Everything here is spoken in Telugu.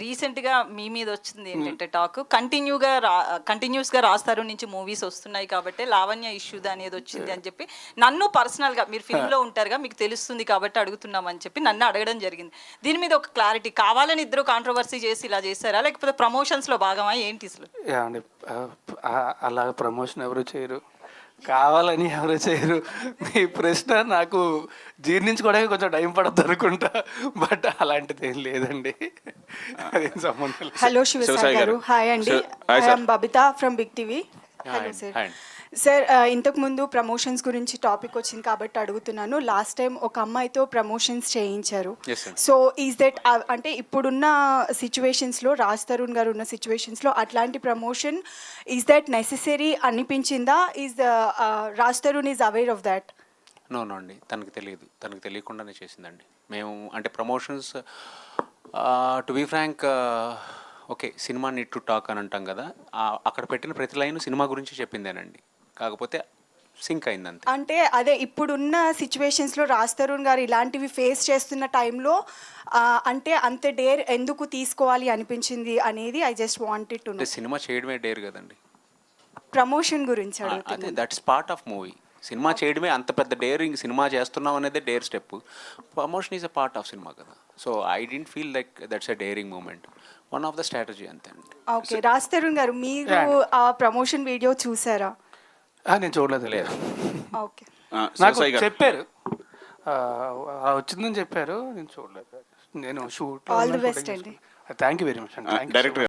రీసెంట్గా మీ మీద వచ్చింది ఏంటంటే టాక్. కంటిన్యూగా రా కంటిన్యూస్గా రాస్తారు నుంచి మూవీస్ వస్తున్నాయి కాబట్టి లావణ్య ఇష్యూ అనేది వచ్చింది అని చెప్పి నన్ను పర్సనల్గా మీరు ఫిల్మ్లో ఉంటారుగా మీకు తెలుస్తుంది కాబట్టి అడుగుతున్నామని చెప్పి నన్ను అడగడం జరిగింది. దీని మీద ఒక క్లారిటీ కావాలని ఇద్దరు కాంట్రవర్సీ చేసి ఇలా చేశారా? లేకపోతే ప్రమోషన్స్లో భాగమా? ఏంటి అసలు? అలా ప్రమోషన్ ఎవరు చేయరు. కావాలని ఎవరు చేయరు. మీ ప్రశ్న నాకు జీర్ణించుకోవడానికి కొంచెం టైం పడద్దు అనుకుంటా. బట్ అలాంటిది ఏం లేదండి. అదేం సంబంధం లేదు. హలో శివసాయి గారు. హాయ్ అండి. I'm Babitha from big TV. Hello sir. Sir ఇంతకు ముందు ప్రమోషన్స్ గురించి టాపిక్ వచ్చింది కాబట్టి అడుగుతున్నాను. లాస్ట్ టైం ఒక అమ్మాయితో ప్రమోషన్స్ చేయించారు. సో ఈజ్ దట్ అంటే ఇప్పుడున్న సిచ్యువేషన్స్లో రాజ్ తరుణ్ గారు ఉన్న సిచ్యువేషన్స్లో అట్లాంటి ప్రమోషన్ ఈజ్ దట్ నెసెసరీ అనిపించిందా? Is Raj Tarun is aware of that no no అండి. తనకు తెలియదు. తనకు తెలియకుండానే చేసిందండి. మేము అంటే promotions to be frank okay cinema neat to talk అని అంటాం కదా. అక్కడ పెట్టిన ప్రతి లైన్ సినిమా గురించి చెప్పిందేనండి. కాకపోతే సింక్ అయింది అంతే అంటే అదే ఇప్పుడున్న సిచ్యువేషన్స్లో రాజ్ తరుణ్ గారు ఇలాంటివి ఫేస్ చేస్తున్న టైంలో అంటే అంత డేర్ ఎందుకు తీసుకోవాలి అనిపించింది అనేది ఐ జస్ట్ వాంటెడ్ టు అంటే సినిమా చేయడమే డేర్ కదండి. ప్రమోషన్ గురించి అదే that's part of movie cinema చేయడమే అంత పెద్ద డేరింగ్ సినిమా చేస్తున్నాం అనేది dare step promotion is a part of cinema కదా. So I didn't feel like that's a daring moment one of the strategy అంతే ఓకే రాజ్ తరుణ్ గారు మీరు ఆ ప్రమోషన్ వీడియో చూసారా? నేను చూడలేదు. లేదు. ఓకే. నాకు చెప్పారు. వచ్చిందని చెప్పారు. నేను చూడలేదు. నేను షూట్ All the best అండి. థ్యాంక్ యూ వెరీ మచ్ అండి. డైరెక్టర్